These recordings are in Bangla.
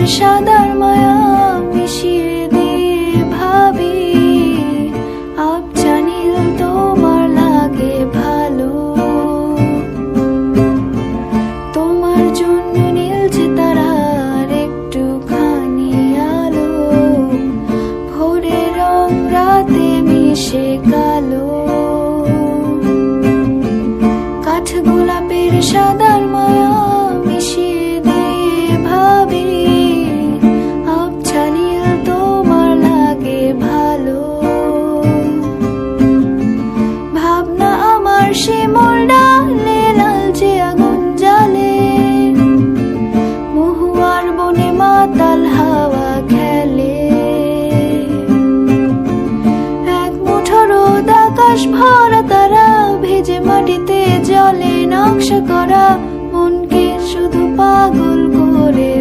许下的 আকাশ ভরা তারা ভেজে মাটিতে জলে নকশা করা। মনকে শুধু পাগল করে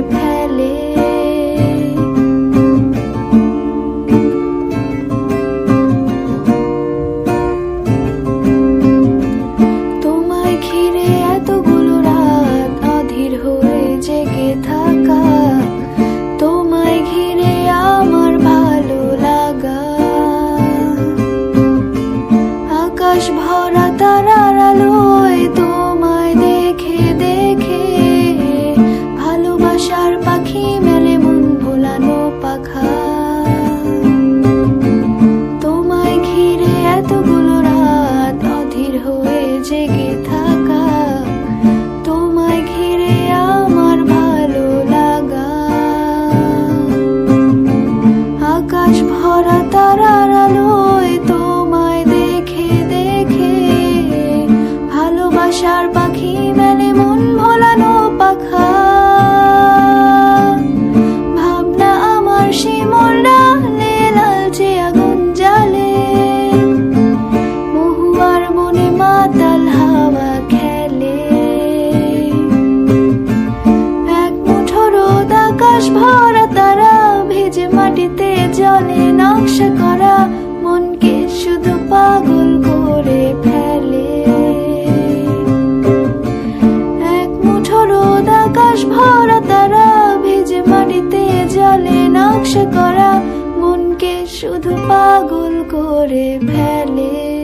ভরা তারার আলোয় তোমায় দেখে দেখে ভালোবাসার পাখি মেলে মন ভোলানো পাখা। তোমায় ঘিরে এতগুলো রাত অধীর হয়ে জেগে থাকা। শুধু পাগল করে ফেলে।